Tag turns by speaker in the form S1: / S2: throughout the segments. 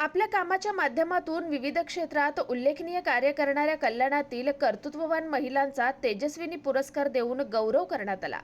S1: आपल्या कामाच्या माध्यमातून विविध क्षेत्रात उल्लेखनीय कार्य करणाऱ्या कल्याणातील कर्तृत्ववान महिलांचा तेजस्विनी पुरस्कार देऊन गौरव करण्यात आला.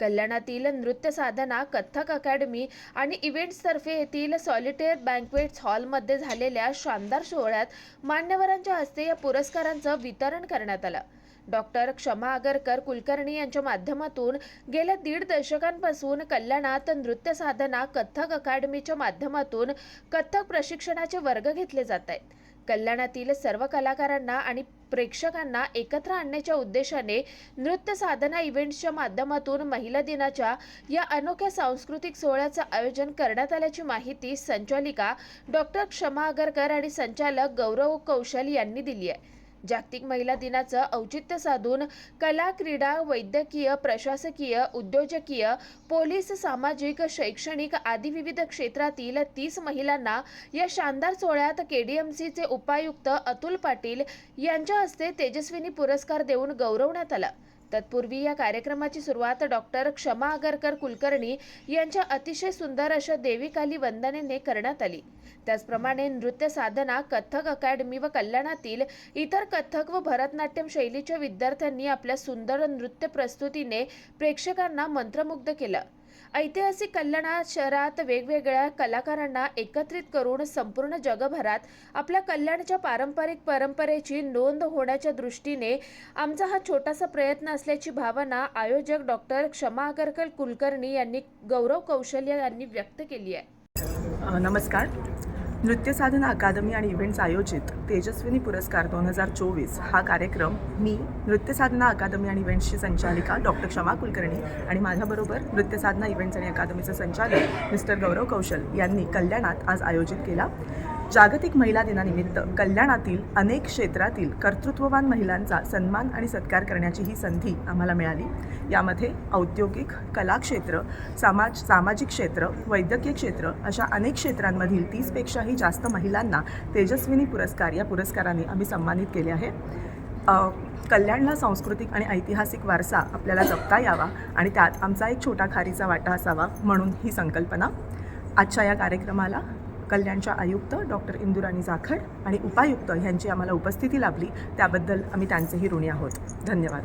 S1: कल्याणातील नृत्य साधना कथ्थक अकॅडमी आणि इव्हेंट्सतर्फे येथील सॉलिटेअर बँकवेट्स हॉलमध्ये झालेल्या शानदार सोहळ्यात मान्यवरांच्या हस्ते या पुरस्कारांचं वितरण करण्यात आलं. डॉक्टर क्षमा आगरकर कुलकर्णी यांच्या माध्यमातून गेल्या दीड दशकांपासून कल्याणात नृत्य साधना कथ्थक अकॅडमीच्या माध्यमातून कथ्थक प्रशिक्षणाचे वर्ग घेतले जात आहेत. कल्याणातील सर्व कलाकारांना आणि प्रेक्षकांना एकत्र आणण्याच्या उद्देशाने नृत्य साधना इव्हेंट्सच्या माध्यमातून महिला दिनाच्या या अनोख्या सांस्कृतिक सोहळ्याचं आयोजन करण्यात आल्याची माहिती संचालिका डॉक्टर क्षमा आगरकर आणि संचालक गौरव कौशल यांनी दिली आहे. जागतिक महिला दिनाचं औचित्य साधून कला क्रीडा वैद्यकीय प्रशासकीय उद्योजकीय पोलीस सामाजिक शैक्षणिक आदी विविध क्षेत्रातील तीस महिलांना या शानदार सोहळ्यात केडीएमसीचे उपायुक्त अतुल पाटील यांच्या हस्ते तेजस्विनी पुरस्कार देऊन गौरवण्यात आला. तत्पूर्वी या कार्यक्रमाची सुरुवात डॉक्टर क्षमा आगरकर कुलकर्णी यांच्या अतिशय सुंदर अशा देविकाली वंदनेने करण्यात आली. त्याचप्रमाणे नृत्य साधना कथ्थक अकॅडमी व कल्याणातील इतर कथ्थक व भरतनाट्यम शैलीच्या विद्यार्थ्यांनी आपल्या सुंदर नृत्य प्रस्तुतीने प्रेक्षकांना मंत्रमुग्ध केलं. ऐतिहासिक कल्याणा शहरात वेगवेगळ्या कलाकारांना एकत्रित करून संपूर्ण जगभरात आपल्या कल्याणच्या पारंपरिक परंपरेची नोंद होण्याच्या दृष्टीने आमचा हा छोटासा प्रयत्न असल्याची भावना आयोजक डॉक्टर क्षमा अगरकर कुलकर्णी यांनी गौरव कौशल्य यांनी व्यक्त केली आहे.
S2: नमस्कार. नृत्य साधना अकादमी आणि इव्हेंट्स आयोजित तेजस्विनी पुरस्कार दोन हजार चोवीस हा कार्यक्रम मी नृत्य साधना अकादमी आणि इव्हेंट्सची संचालिका डॉक्टर क्षमा कुलकर्णी आणि माझ्याबरोबर नृत्य साधना इव्हेंट्स आणि अकादमीचे संचालक मिस्टर गौरव कौशल यांनी कल्याणात आज आयोजित केला. जागतिक महिला दिनानिमित्त कल्याणातील अनेक क्षेत्रातील कर्तृत्ववान महिलांचा सन्मान आणि सत्कार करण्याची ही संधी आम्हाला मिळाली. यामध्ये औद्योगिक कलाक्षेत्र समाज सामाजिक क्षेत्र वैद्यकीय क्षेत्र अशा अनेक क्षेत्रांमधील तीसपेक्षाही जास्त महिलांना तेजस्विनी पुरस्कार या पुरस्काराने आम्ही सन्मानित केले आहे. कल्याणला सांस्कृतिक आणि ऐतिहासिक वारसा आपल्याला जपता यावा आणि त्यात आमचा एक छोटा खारीचा वाटा असावा म्हणून ही संकल्पना. आजच्या या कार्यक्रमाला कल्याणच्या आयुक्त डॉक्टर इंदुराणी जाखड आणि उपायुक्त यांची आम्हाला उपस्थिती लाभली. त्याबद्दल आम्ही त्यांचेही ऋणी आहोत. धन्यवाद.